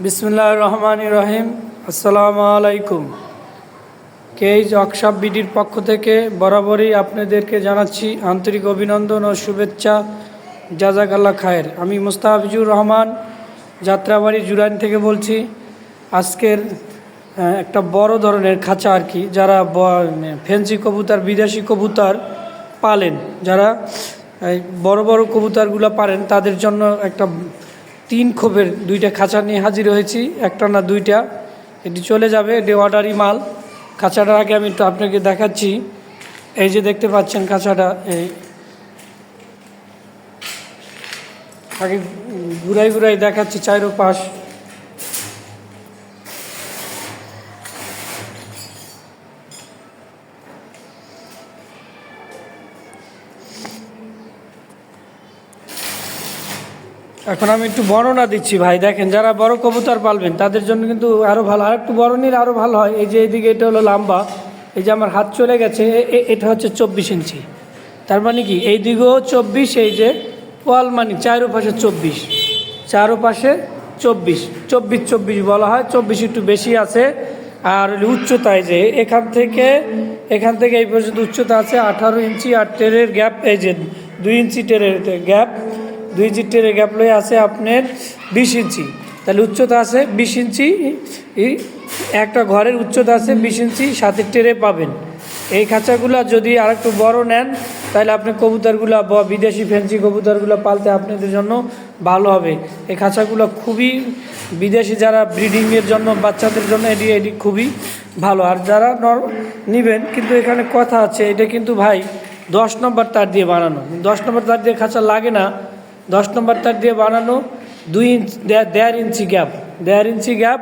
বিসমুল্লাহ রহমান রহিম আসসালামু আলাইকুম কেইজ অকশাপ বিডির পক্ষ থেকে বরাবরই আপনাদেরকে জানাচ্ছি আন্তরিক অভিনন্দন ও শুভেচ্ছা। জাজাকাল্লা খায়ের। আমি মুস্তাহাফিজুর রহমান, যাত্রাবাড়ি জুরাইন থেকে বলছি। আজকের একটা বড় ধরনের খাঁচা আর কি, যারা ব- ফেন্সি কবুতর, বিদেশি কবুতর পালেন, যারা বড় বড় কবুতরগুলো পারেন, তাদের জন্য একটা তিন খোপের দুইটা খাঁচা নিয়ে হাজির হয়েছি, একটা না দুইটা। এটি চলে যাবে, এটি অর্ডারি মাল। খাঁচাটার আগে আমি একটু আপনাকে দেখাচ্ছি। এই যে দেখতে পাচ্ছেন খাঁচাটা, এই। আগে ঘুরাই ঘুরাই দেখাচ্ছি চাইরো পাশ এখন আমি একটু বর্ণনা দিচ্ছি ভাই। দেখেন, যারা বড় কবুতর পালবেন, তাদের জন্য কিন্তু আরও ভালো। আর একটু বড় নিলে আরও ভালো হয়। এই যে এইদিকে এটা হলো লম্বা। এই যে আমার হাত চলে গেছে এটা হচ্ছে চব্বিশ ইঞ্চি। তার মানে কি? এই দিকেও চব্বিশ, এই যে ওয়াল মানে চারো পাশে চব্বিশ। চারো পাশে চব্বিশ। চব্বিশ চব্বিশ বলা হয়। চব্বিশ একটু বেশি আছে। আর উচ্চতায় যে, এখান থেকে এখান থেকে এই পর্যন্ত উচ্চতা আছে আঠারো ইঞ্চি আর টেরের গ্যাপ, এই যে দুই ইঞ্চি টেরের গ্যাপ। দুই ইঞ্চি টেরে গ্যাপ লয়ে আছে আপনার বিশ ইঞ্চি। তাহলে উচ্চতা আছে বিশ ইঞ্চি একটা ঘরের উচ্চতা আছে বিশ ইঞ্চি, সাথে টেরে পাবেন। এই খাঁচাগুলো যদি আর একটু বড় নেন, তাহলে আপনি কবুতরগুলো বা বিদেশি ফ্যান্সি কবুতরগুলো পালতে আপনাদের জন্য ভালো হবে। এই খাঁচাগুলো খুবই বিদেশি যারা ব্রিডিংয়ের জন্য, বাচ্চাদের জন্য এটি এটি খুবই ভালো। আর যারা নেবেন, কিন্তু এখানে কথা আছে, এটা কিন্তু ভাই দশ নম্বর তার দিয়ে বানানো। দশ নম্বর তার দিয়ে খাঁচা লাগে না দশ নম্বর তার দিয়ে বানানো দুই ইঞ্চ, দেড় ইঞ্চি গ্যাপ। দেড় ইঞ্চি গ্যাপ,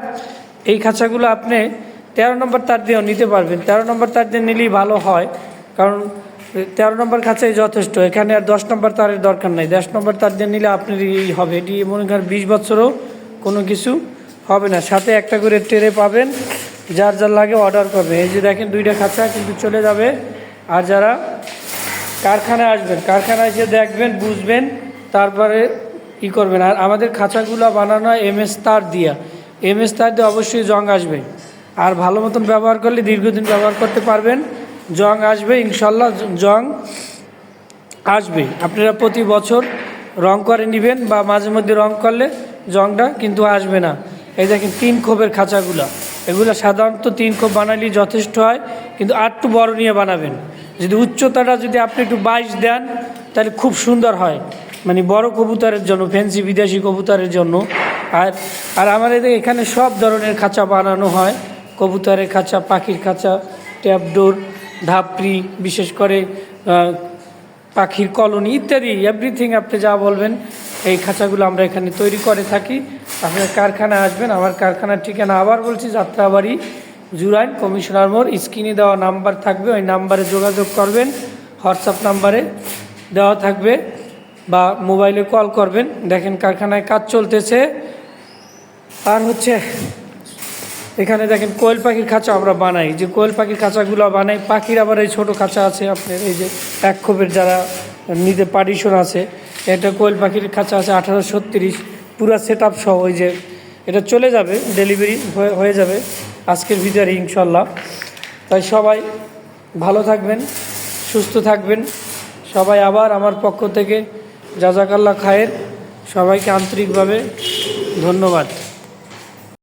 এই খাঁচাগুলো আপনি তেরো নম্বর তার দিয়েও নিতে পারবেন। তেরো নম্বর তার দিয়ে নিলেই ভালো হয়, কারণ তেরো নম্বর খাঁচাই যথেষ্ট। এখানে আর দশ নম্বর তারের দরকার নাই। দশ নম্বর তার দিয়ে নিলে আপনার এই হবে। এটি মনে করেন বিশ বছরও কোনো কিছু হবে না। সাথে একটা করে টেরে পাবেন, যার যার লাগে অর্ডার করবে। এই যে দেখেন দুইটা খাঁচা কিন্তু চলে যাবে। আর যারা কারখানায় আসবেন, কারখানায় এসে দেখবেন, বুঝবেন তারপরে ই করবেন। আর আমাদের খাঁচাগুলো বানানো হয় এম এস তার দিয়া। এম এস তার দিয়ে অবশ্যই জং আসবে। আর ভালো মতন ব্যবহার করলে দীর্ঘদিন ব্যবহার করতে পারবেন। জং আসবে, ইনশাল্লাহ জং আসবে। আপনারা প্রতি বছর রং করে নেবেন বা মাঝে মধ্যে রং করলে জংটা কিন্তু আসবে না। এই দেখেন তিন খোপের খাঁচাগুলো। এগুলো সাধারণত তিন খোপ বানালেই যথেষ্ট হয়, কিন্তু আটটু বড় নিয়ে বানাবেন। যদি উচ্চতাটা যদি আপনি একটু বাইশ দেন, তাহলে খুব সুন্দর হয়। মানে বড় কবুতরের জন্য, ফ্যান্সি বিদেশি কবুতরের জন্য। আর আর আমাদের এখানে সব ধরনের খাঁচা বানানো হয়। কবুতরের খাঁচা, পাখির খাঁচা, ট্যাপডোর, ধাপড়ি, বিশেষ করে পাখির কলোনি ইত্যাদি এভরিথিং আপনি যা বলবেন, এই খাঁচাগুলো আমরা এখানে তৈরি করে থাকি। আপনার কারখানায় আসবেন, আমার কারখানার ঠিকানা আবার বলছি, যাত্রাবাড়ি, জুরাইন, কমিশনার মোড়, স্ক্রিনে দেওয়া নাম্বার থাকবে, ওই নাম্বারে যোগাযোগ করবেন, হোয়াটসঅ্যাপ নাম্বারে দেওয়া থাকবে। বা মোবাইলে কল করবেন। দেখেন কারখানায় কাজ চলতেছে। আর হচ্ছে, এখানে দেখেন কোয়েল পাখির খাঁচা আমরা বানাই। যে কোয়েল পাখির খাঁচাগুলো বানাই, পাখির আবার এই ছোটো খাঁচা আছে আপনার, এই যে এক খোপের যারা নিতে পার্টিশন আছে, এটা কোয়েল পাখির খাঁচা আছে আঠারো ছত্রিশ। পুরো সেট আপ সহ ওই যে এটা চলে যাবে ডেলিভারি হয়ে যাবে আজকের ভিতরে ইনশাল্লাহ। তাই সবাই ভালো থাকবেন, সুস্থ থাকবেন। সবাই আবার আমার পক্ষ থেকে জাজাকাল্লা খায়ের সবাইকে আন্তরিকভাবে ধন্যবাদ।